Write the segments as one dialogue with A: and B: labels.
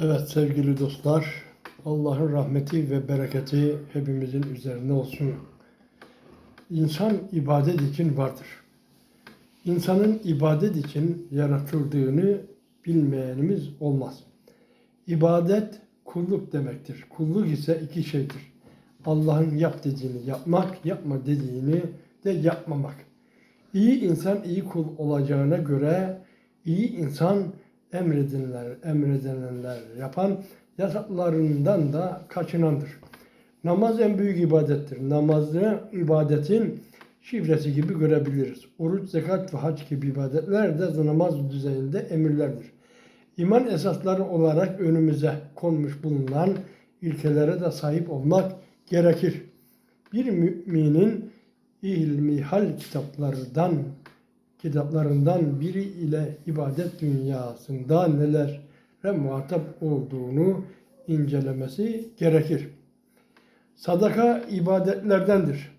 A: Evet sevgili dostlar, Allah'ın rahmeti ve bereketi hepimizin üzerine olsun. İnsan ibadet için vardır. İnsanın ibadet için yaratıldığını bilmeyenimiz olmaz. İbadet kulluk demektir. Kulluk ise iki şeydir. Allah'ın yap dediğini yapmak, yapma dediğini de yapmamak. İyi insan iyi kul olacağına göre iyi insan emredilenler, emredilenler yapan yasaklarından da kaçınandır. Namaz en büyük ibadettir. Namazı ibadetin şifresi gibi görebiliriz. Oruç, zekat ve hac gibi ibadetler de namaz düzeyinde emirlerdir. İman esasları olarak önümüze konmuş bulunan ilkelere de sahip olmak gerekir. Bir müminin ilmihal kitaplarından kitaplarından biri ile ibadet dünyasında nelere muhatap olduğunu incelemesi gerekir. Sadaka ibadetlerdendir.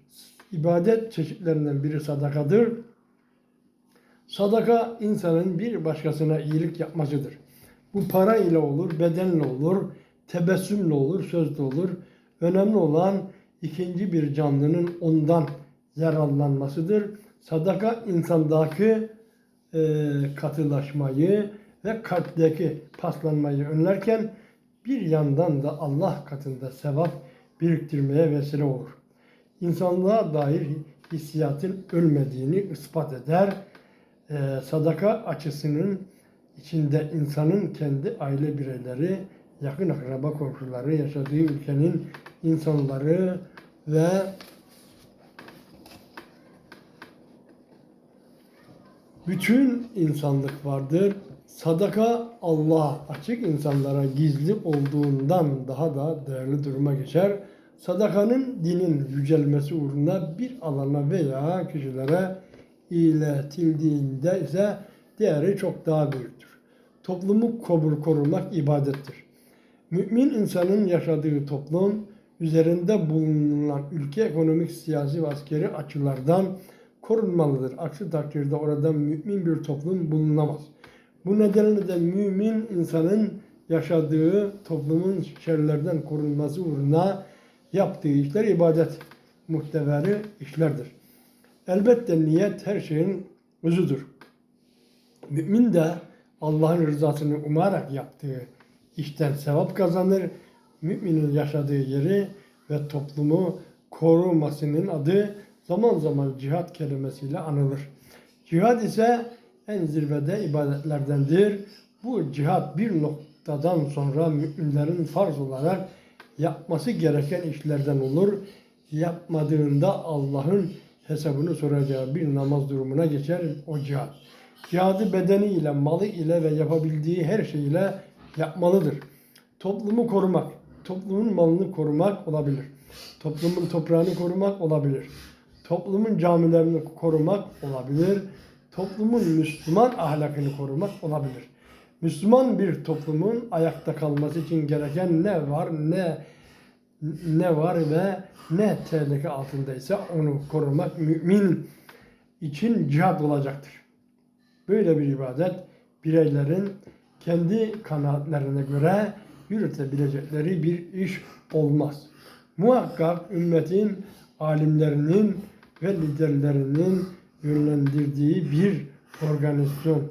A: İbadet çeşitlerinden biri sadakadır. Sadaka insanın bir başkasına iyilik yapmasıdır. Bu para ile olur, bedenle olur, tebessümle olur, sözle olur. Önemli olan ikinci bir canlının ondan yararlanmasıdır. Sadaka insandaki e, katılaşmayı ve kalpteki paslanmayı önlerken bir yandan da Allah katında sevap biriktirmeye vesile olur. İnsanlığa dair hissiyatın ölmediğini ispat eder. E, sadaka açısının içinde insanın kendi aile bireyleri, yakın akraba komşuları, yaşadığı ülkenin insanları ve bütün insanlık vardır. Sadaka Allah açık insanlara gizli olduğundan daha da değerli duruma geçer. Sadakanın dinin yücelmesi uğruna bir alana veya kişilere iletildiğinde ise değeri çok daha büyüktür. Toplumu kobur korumak ibadettir. Mümin insanın yaşadığı toplum üzerinde bulunan ülke ekonomik, siyasi ve askeri açılardan korunmalıdır. Aksi takdirde orada mümin bir toplum bulunamaz. Bu nedenle de mümin insanın yaşadığı toplumun şerlerden korunması uğruna yaptığı işler ibadet muhteveri işlerdir. Elbette niyet her şeyin özüdür. Mümin de Allah'ın rızasını umarak yaptığı işten sevap kazanır. Müminin yaşadığı yeri ve toplumu korumasının adı zaman zaman cihat kelimesiyle anılır. Cihad ise en zirvede ibadetlerdendir. Bu cihat bir noktadan sonra müminlerin farz olarak yapması gereken işlerden olur. Yapmadığında Allah'ın hesabını soracağı bir namaz durumuna geçer o cihat. Cihadı bedeniyle, malı ile ve yapabildiği her şeyle yapmalıdır. Toplumu korumak, toplumun malını korumak olabilir. Toplumun toprağını korumak olabilir toplumun camilerini korumak olabilir. Toplumun Müslüman ahlakını korumak olabilir. Müslüman bir toplumun ayakta kalması için gereken ne var ne ne var ve ne tehlike altındaysa onu korumak mümin için cihat olacaktır. Böyle bir ibadet bireylerin kendi kanaatlerine göre yürütebilecekleri bir iş olmaz. Muhakkak ümmetin alimlerinin ve liderlerinin yönlendirdiği bir organizasyon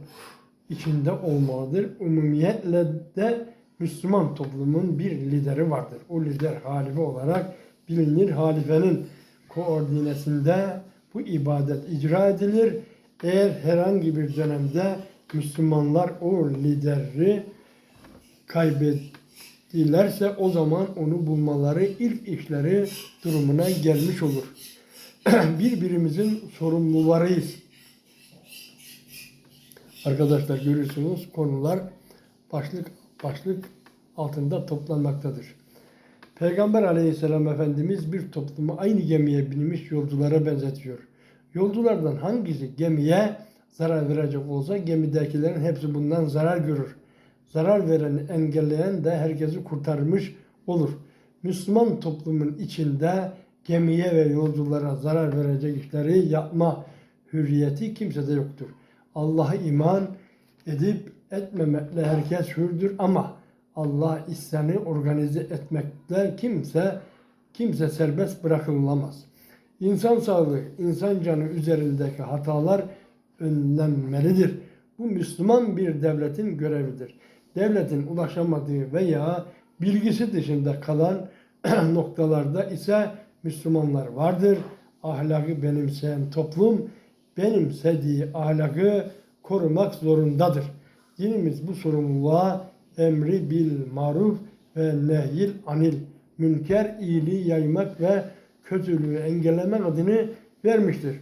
A: içinde olmalıdır. Umumiyetle de Müslüman toplumun bir lideri vardır. O lider halife olarak bilinir. Halifenin koordinesinde bu ibadet icra edilir. Eğer herhangi bir dönemde Müslümanlar o lideri kaybettilerse o zaman onu bulmaları ilk işleri durumuna gelmiş olur. birbirimizin sorumlularıyız. Arkadaşlar görüyorsunuz konular başlık başlık altında toplanmaktadır. Peygamber aleyhisselam Efendimiz bir toplumu aynı gemiye binmiş yolculara benzetiyor. Yolculardan hangisi gemiye zarar verecek olsa gemidekilerin hepsi bundan zarar görür. Zarar veren, engelleyen de herkesi kurtarmış olur. Müslüman toplumun içinde gemiye ve yolculara zarar verecek işleri yapma hürriyeti kimsede yoktur. Allah'a iman edip etmemekle herkes hürdür ama Allah isyanı organize etmekte kimse kimse serbest bırakılamaz. İnsan sağlığı, insan canı üzerindeki hatalar önlenmelidir. Bu Müslüman bir devletin görevidir. Devletin ulaşamadığı veya bilgisi dışında kalan noktalarda ise Müslümanlar vardır. Ahlakı benimseyen toplum benimsediği ahlakı korumak zorundadır. Dinimiz bu sorumluluğa emri bil maruf ve nehyil anil münker iyiliği yaymak ve kötülüğü engellemek adını vermiştir.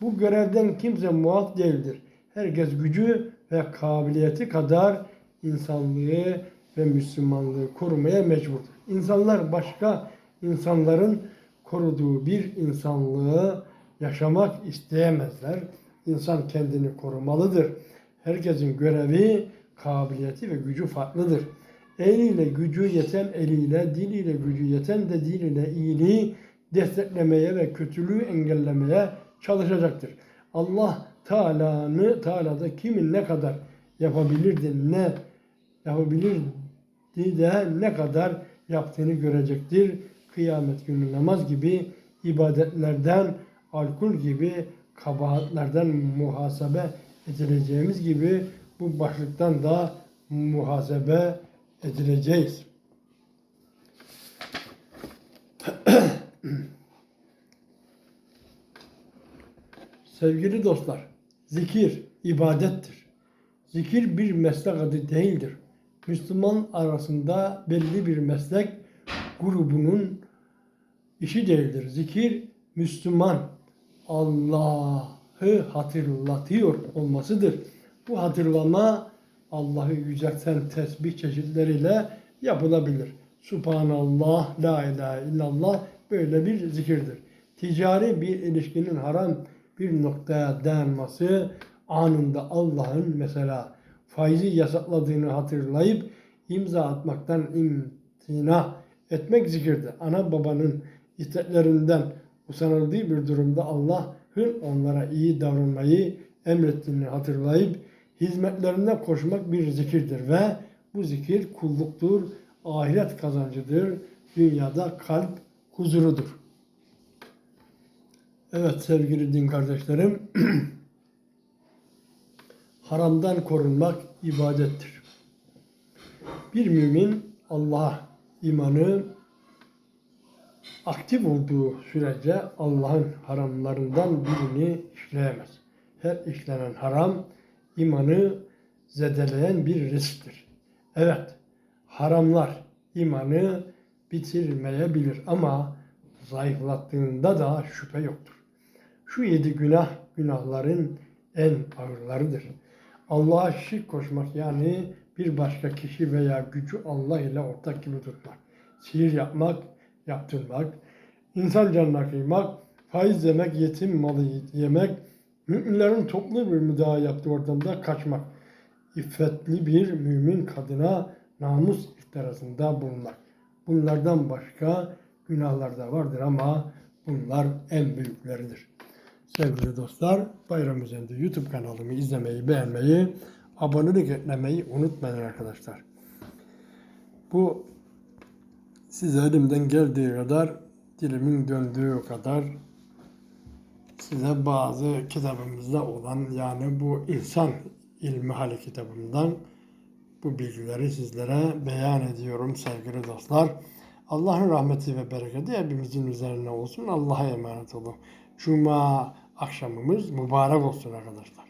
A: Bu görevden kimse muaf değildir. Herkes gücü ve kabiliyeti kadar insanlığı ve Müslümanlığı korumaya mecburdur. İnsanlar başka insanların koruduğu bir insanlığı yaşamak isteyemezler. İnsan kendini korumalıdır. Herkesin görevi, kabiliyeti ve gücü farklıdır. Eliyle gücü yeten eliyle, diliyle gücü yeten de diliyle iyiliği desteklemeye ve kötülüğü engellemeye çalışacaktır. Allah Teala'nı Teala'da kimin ne kadar yapabilirdi, ne yapabilirdi de ne kadar yaptığını görecektir. Kıyamet günü namaz gibi ibadetlerden, alkol gibi kabahatlerden muhasebe edileceğimiz gibi bu başlıktan da muhasebe edileceğiz. Sevgili dostlar, zikir ibadettir. Zikir bir meslek adı değildir. Müslüman arasında belli bir meslek grubunun işi değildir. Zikir Müslüman Allah'ı hatırlatıyor olmasıdır. Bu hatırlama Allah'ı yücelten tesbih çeşitleriyle yapılabilir. Subhanallah, la ilahe illallah böyle bir zikirdir. Ticari bir ilişkinin haram bir noktaya dayanması anında Allah'ın mesela faizi yasakladığını hatırlayıp imza atmaktan imtina etmek zikirdir. Ana babanın isteklerinden usanıldığı bir durumda Allah'ın onlara iyi davranmayı emrettiğini hatırlayıp hizmetlerine koşmak bir zikirdir ve bu zikir kulluktur, ahiret kazancıdır, dünyada kalp huzurudur. Evet sevgili din kardeşlerim, haramdan korunmak ibadettir. Bir mümin Allah'a imanı aktif olduğu sürece Allah'ın haramlarından birini işleyemez. Her işlenen haram imanı zedeleyen bir risktir. Evet, haramlar imanı bitirmeyebilir ama zayıflattığında da şüphe yoktur. Şu yedi günah günahların en ağırlarıdır. Allah'a şirk koşmak yani bir başka kişi veya gücü Allah ile ortak gibi tutmak, sihir yapmak, yaptırmak, insan canına kıymak, faiz yemek, yetim malı yemek, müminlerin toplu bir müdahale yaptığı ortamda kaçmak, iffetli bir mümin kadına namus iftirasında bulunmak. Bunlardan başka günahlar da vardır ama bunlar en büyükleridir. Sevgili dostlar, Bayram Üzerinde YouTube kanalımı izlemeyi, beğenmeyi, abonelik etmeyi unutmayın arkadaşlar. Bu size elimden geldiği kadar, dilimin döndüğü kadar size bazı kitabımızda olan yani bu insan ilmi hali kitabından bu bilgileri sizlere beyan ediyorum sevgili dostlar. Allah'ın rahmeti ve bereketi hepimizin üzerine olsun. Allah'a emanet olun. Cuma akşamımız mübarek olsun arkadaşlar.